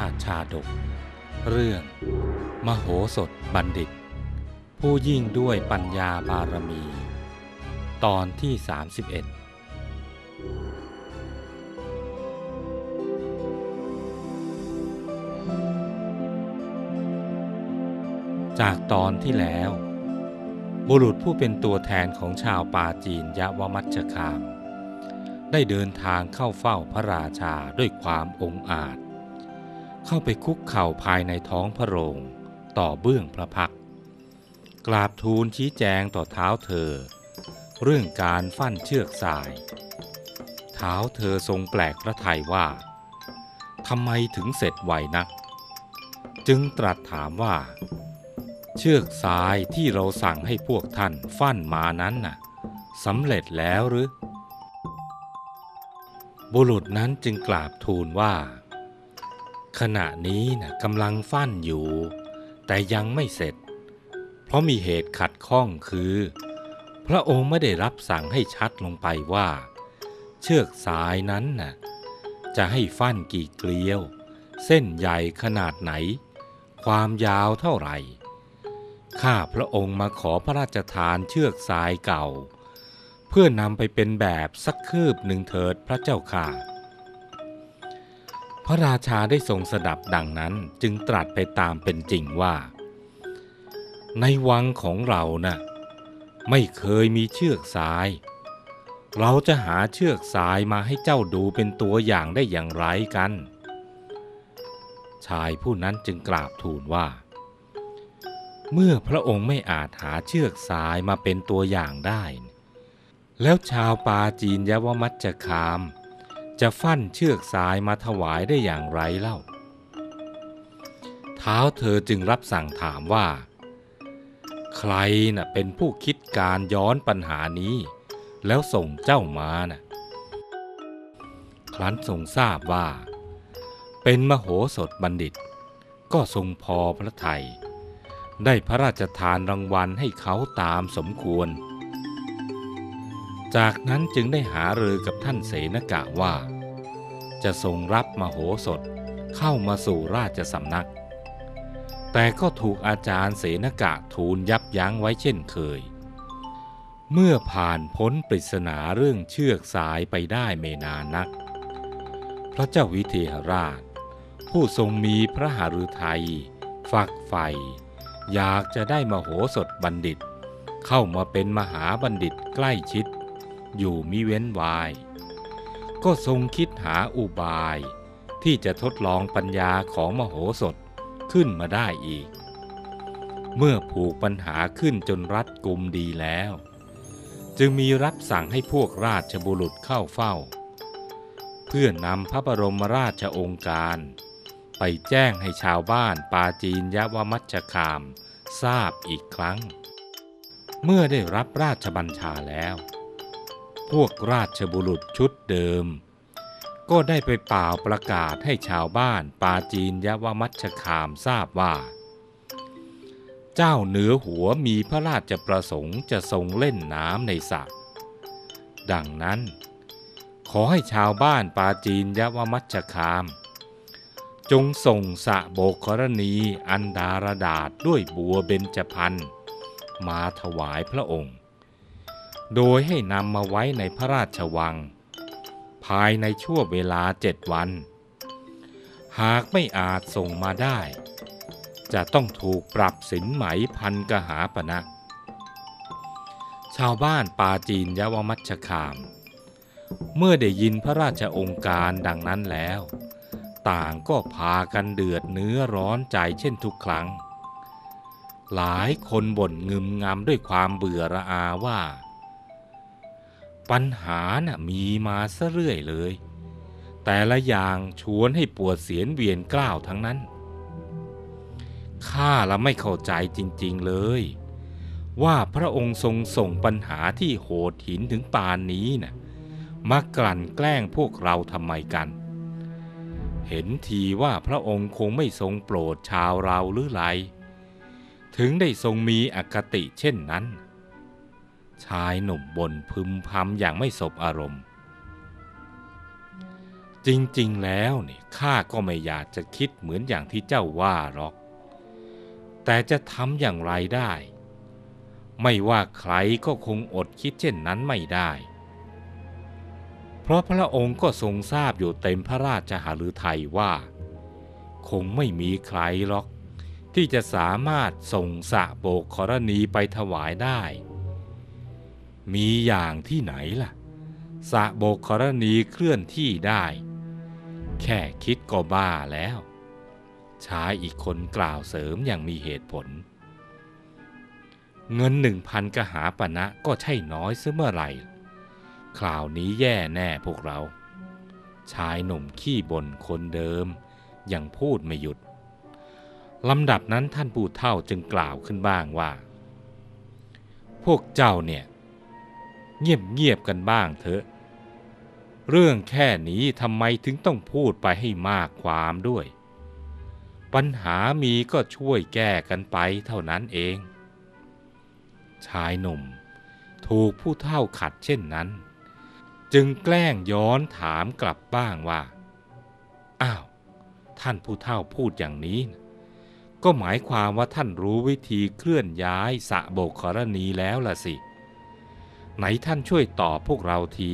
าติชาดก เรื่อง มโหสถบัณฑิต ผู้ยิ่งด้วยปัญญาบารมี ตอนที่ 31จากตอนที่แล้ว บุรุษผู้เป็นตัวแทนของชาวป่าจีนยะวมัชคาม ได้เดินทางเข้าเฝ้าพระราชาด้วยความองอาจ เข้าไปคุกเข่าภายในท้องพระโรงต่อเบื้องพระพัก กราบทูลชี้แจงต่อเท้าเธอ เรื่องการฟั่นเชือกสาย เท้าเธอทรงแปลกพระทัยว่าทำไมถึงเสร็จไวนัก จึงตรัสถามว่า เชือกสายที่เราสั่งให้พวกท่านฟั่นมานั้นน่ะสำเร็จแล้วหรือ บุรุษนั้นจึงกราบทูลว่า ขณะนี้นะ่ะกำลังฟั่นอยู่ แต่ยังไม่เสร็จ เพราะมีเหตุขัดข้องคือ พระองค์ไม่ได้รับสั่งให้ชัดลงไปว่า เชือกสายนั้นน่ะจะให้ฟั่นกี่เกลียว เส้นใหญ่ขนาดไหน ความยาวเท่าไหร่ ข้าพระองค์มาขอพระราชทานเชือกสายเก่า เพื่อนำไปเป็นแบบสักคืบหนึ่งเถิดพระเจ้าค่ะ ระราชาได้ทรงสดับดังนั้นจึงตรัสไปตามเป็นจริงว่า ในวังของเรานะ่ะไม่เคยมีเชือกสาย เราจะหาเชือกสายมาให้เจ้าดูเป็นตัวอย่างได้อย่างไรกัน ชายผู้นั้นจึงกราบทูลว่า เมื่อพระองค์ไม่อาจหาเชือกสายมาเป็นตัวอย่างได้ แล้วชาวปาจีนยวมัจจคาม จะฟั่นเชือกสายมาถวายได้อย่างไรเล่า เท้าเธอจึงรับสั่งถามว่า ใครน่ะเป็นผู้คิดการย้อนปัญหานี้ แล้วส่งเจ้ามาน่ะ ครั้นทรงทราบว่า เป็นมโหสถบัณฑิต ก็ทรงพอพระทัยได้พระราชทานรางวัลให้เขาตามสมควรจากนั้นจึงได้หารือกับท่านเสนกะว่า จะทรงรับมโหสถเข้ามาสู่ราชสำนัก แต่ก็ถูกอาจารย์เสนกะทูลยับยั้งไว้เช่นเคย เมื่อผ่านพ้นปริศนาเรื่องเชือกสายไปได้ไม่นานนัก พระเจ้าวิเทหราช ผู้ทรงมีพระหฤทัยฝักใฝ่อยากจะได้มโหสถบัณฑิต เข้ามาเป็นมหาบัณฑิตใกล้ชิด อยู่มิเว้นวาย ก็ทรงคิดหาอุบาย ที่จะทดลองปัญญาของมโหสถขึ้นมาได้อีก เมื่อผูกปัญหาขึ้นจนรัดกุมดีแล้ว จึงมีรับสั่งให้พวกราชบุรุษเข้าเฝ้า เพื่อนำพระบรมราชองการ ไปแจ้งให้ชาวบ้านปาจีนยวมัชคาม ทราบอีกครั้ง เมื่อได้รับราชบัญชาแล้ว พวกราชบุรุษชุดเดิม ก็ได้ไปเป่าประกาศให้ชาวบ้านปาจีนยวมัชคามทราบว่า เจ้าเหนือหัวมีพระราชประสงค์จะทรงเล่นน้ำในสระดังนั้น ขอให้ชาวบ้านปาจีนยวมัชคาม จงส่งสะโบกกรณีอันดารดาษด้วยบัวเบญจพรรณมาถวายพระองค์ โดยให้นำมาไว้ในพระราชวัง ภายในช่วงเวลาเจ็ดวัน หากไม่อาจส่งมาได้ จะต้องถูกปรับสินไหมพันกหาปณะชาวบ้านปาจีนยวมัชคาม เมื่อได้ยินพระราชองค์การดังนั้นแล้ว ต่างก็พากันเดือดเนื้อร้อนใจเช่นทุกครั้ง หลายคนบ่นงึมงำด้วยความเบื่อระอาว่า ปัญหาน่ะมีมาซะเรื่อยเลย แต่ละอย่างชวนให้ปวดเสียนเวียนกล้าวทั้งนั้น ข้าละไม่เข้าใจจริงๆเลย ว่าพระองค์ทรงส่งปัญหาที่โหดหินถึงปานนี้น่ะมากลั่นแกล้งพวกเราทำไมกัน เห็นทีว่าพระองค์คงไม่ทรงโปรดชาวเราหรือไร ถึงได้ทรงมีอคติเช่นนั้น ชายหนุ่มบนพึมพำอย่างไม่สบอารมณ์ จริงๆแล้วนี่ข้าก็ไม่อยากจะคิดเหมือนอย่างที่เจ้าว่าหรอก แต่จะทำอย่างไรได้ ไม่ว่าใครก็คงอดคิดเช่นนั้นไม่ได้ เพราะพระองค์ก็ทรงทราบอยู่เต็มพระราชหฤทัยว่า คงไม่มีใครหรอกที่จะสามารถส่งสะโบกขรณีไปถวายได้ มีอย่างที่ไหนล่ะสะโบกขรณีเคลื่อนที่ได้ แค่คิดก็บ้าแล้วชายอีกคนกล่าวเสริมอย่างมีเหตุผล เงินหนึ่งพันกหาปณะก็ใช่น้อยเสเมื่อไหร่ คราวนี้แย่แน่พวกเรา ชายหนุ่มขี้บ่นคนเดิม ยังพูดไม่หยุดลำดับนั้นท่านปู่เท่าจึงกล่าวขึ้นบ้างว่า พวกเจ้าเนี่ย เงียบเงียบกันบ้างเถอะ เรื่องแค่นี้ทำไมถึงต้องพูดไปให้มากความด้วย ปัญหามีก็ช่วยแก้กันไปเท่านั้นเอง ชายหนุ่ม ถูกผู้เท่าขัดเช่นนั้น จึงแกล้งย้อนถามกลับบ้างว่า อ้าว ท่านผู้เท่าพูดอย่างนี้ ก็หมายความว่าท่านรู้วิธีเคลื่อนย้ายสะโบกขรณีแล้วล่ะสิ ไหนท่านช่วยตอบพวกเราที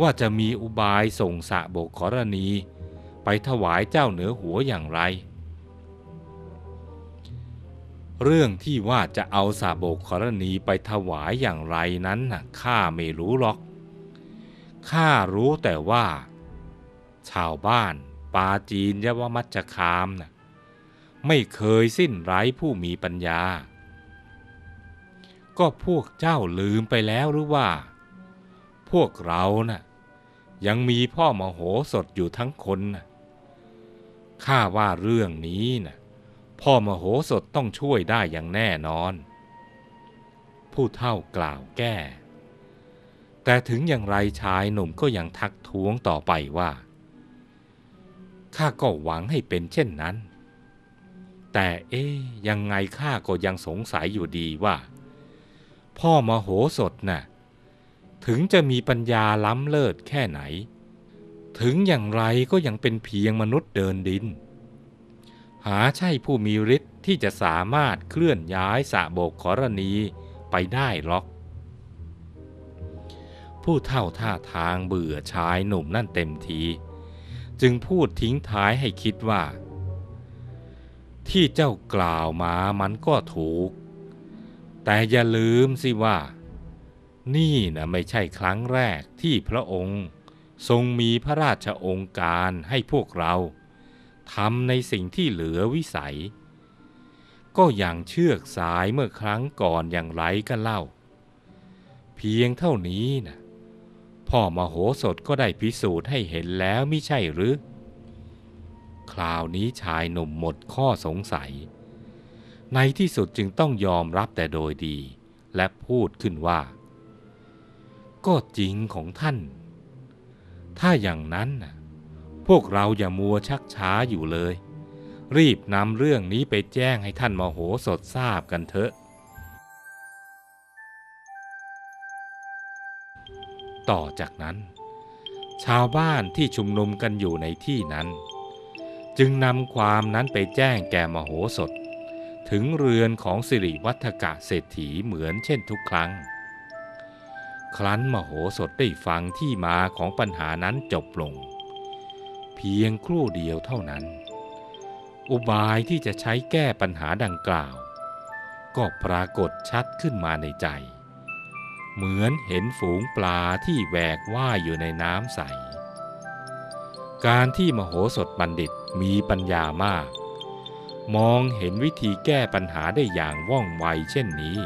ว่าจะมีอุบายส่งสะโบกขรณี ไปถวายเจ้าเหนือหัวอย่างไร เรื่องที่ว่าจะเอาสะโบกขรณีไปถวายอย่างไรนั้นน่ะข้าไม่รู้หรอกข้ารู้แต่ว่า ชาวบ้านปาจีนยวมัจจคามน่ะไม่เคยสิ้นไร้ผู้มีปัญญา ก็พวกเจ้าลืมไปแล้วหรือว่า พวกเรานะ่ะยังมีพ่อมโหสถอยู่ทั้งคนนะข้าว่าเรื่องนี้นะ่ะพ่อมโหสถต้องช่วยได้อย่างแน่นอน ผู้เท่ากล่าวแก้ แต่ถึงอย่างไรชายหนุ่มก็ยังทักท้วงต่อไปว่าข้าก็หวังให้เป็นเช่นนั้น แต่เอ๊ยยังไงข้าก็ยังสงสัยอยู่ดีว่า พ่อมโหสถน่ะถึงจะมีปัญญาล้ำเลิศแค่ไหน ถึงอย่างไรก็ยังเป็นเพียงมนุษย์เดินดิน หาใช่ผู้มีฤทธิ์ที่จะสามารถเคลื่อนย้ายสะโบกขรณีไปได้หรอก ผู้เท่าท่าทางเบื่อชายหนุ่มนั่นเต็มที จึงพูดทิ้งท้ายให้คิดว่า ที่เจ้ากล่าวมามันก็ถูก แต่อย่าลืมสิว่า นี่นะไม่ใช่ครั้งแรกที่พระองค์ทรงมีพระราชองค์การให้พวกเราทำในสิ่งที่เหลือวิสัย ก็อย่างเชือกสายเมื่อครั้งก่อนอย่างไรกันเล่า เพียงเท่านี้นะพ่อมโหสถก็ได้พิสูจน์ให้เห็นแล้วไม่ใช่หรือ คราวนี้ชายหนุ่มหมดข้อสงสัย ในที่สุดจึงต้องยอมรับแต่โดยดี และพูดขึ้นว่า ก็จริงของท่าน ถ้าอย่างนั้นพวกเราอย่ามัวชักช้าอยู่เลย รีบนำเรื่องนี้ไปแจ้งให้ท่านมโหสถทราบกันเถอะ ต่อจากนั้น ชาวบ้านที่ชุมนุมกันอยู่ในที่นั้น จึงนำความนั้นไปแจ้งแก่มโหสถ ถึงเรือนของสิริวัฒกะเศรษฐีเหมือนเช่นทุกครั้ง ครั้นมโหสถได้ฟังที่มาของปัญหานั้นจบลง เพียงครู่เดียวเท่านั้น อุบายที่จะใช้แก้ปัญหาดังกล่าว ก็ปรากฏชัดขึ้นมาในใจ เหมือนเห็นฝูงปลาที่แหวกว่ายอยู่ในน้ำใส การที่มโหสถบัณฑิตมีปัญญามาก มองเห็นวิธีแก้ปัญหาได้อย่างว่องไวเช่นนี้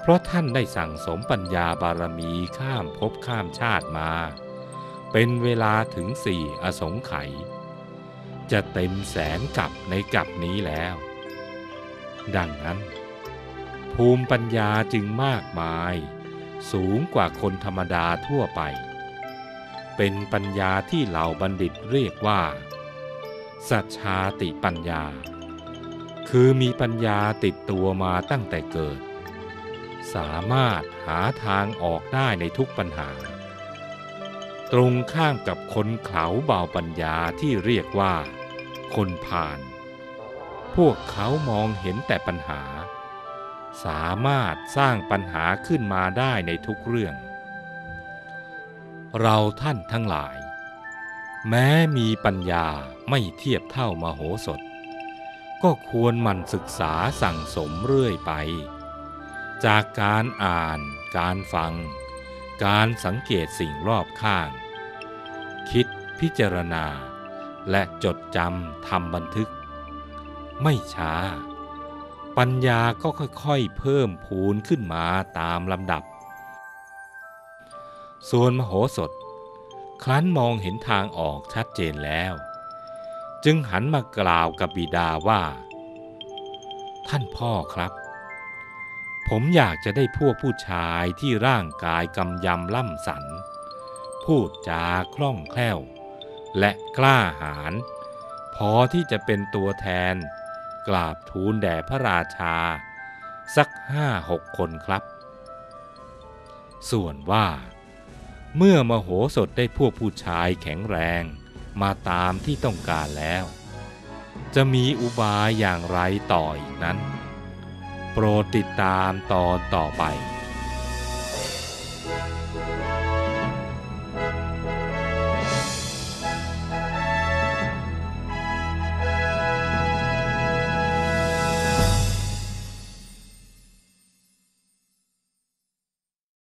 เพราะท่านได้สั่งสมปัญญาบารมีข้ามภพข้ามชาติมา เป็นเวลาถึงสี่อสงไขยจะเต็มแสนกับในกับนี้แล้ว ดังนั้น ภูมิปัญญาจึงมากมาย สูงกว่าคนธรรมดาทั่วไป เป็นปัญญาที่เหล่าบัณฑิตเรียกว่า สัจชาติปัญญา คือมีปัญญาติดตัวมาตั้งแต่เกิด สามารถหาทางออกได้ในทุกปัญหา ตรงข้ามกับคนเขาเบาปัญญาที่เรียกว่า คนผ่าน พวกเขามองเห็นแต่ปัญหา สามารถสร้างปัญหาขึ้นมาได้ในทุกเรื่อง เราท่านทั้งหลาย แม้มีปัญญาไม่เทียบเท่ามโหสถ ก็ควรหมั่นศึกษาสั่งสมเรื่อยไป จากการอ่าน การฟัง การสังเกตสิ่งรอบข้าง คิดพิจารณา และจดจำทำบันทึก ไม่ช้า ปัญญาก็ค่อยๆ เพิ่มพูนขึ้นมาตามลำดับ ส่วนมโหสถ ครั้นมองเห็นทางออกชัดเจนแล้ว จึงหันมากล่าวกับบิดาว่า ท่านพ่อครับ ผมอยากจะได้พวกผู้ชายที่ร่างกายกำยำล่ำสัน พูดจาคล่องแคล่ว และกล้าหาญพอที่จะเป็นตัวแทน กราบทูลแด่พระราชา สักห้าหกคนครับ ส่วนว่า เมื่อมโหสถได้พวกผู้ชายแข็งแรงมาตามที่ต้องการแล้ว จะมีอุบายอย่างไรต่ออีกนั้น โปรดติดตามตอนต่อไป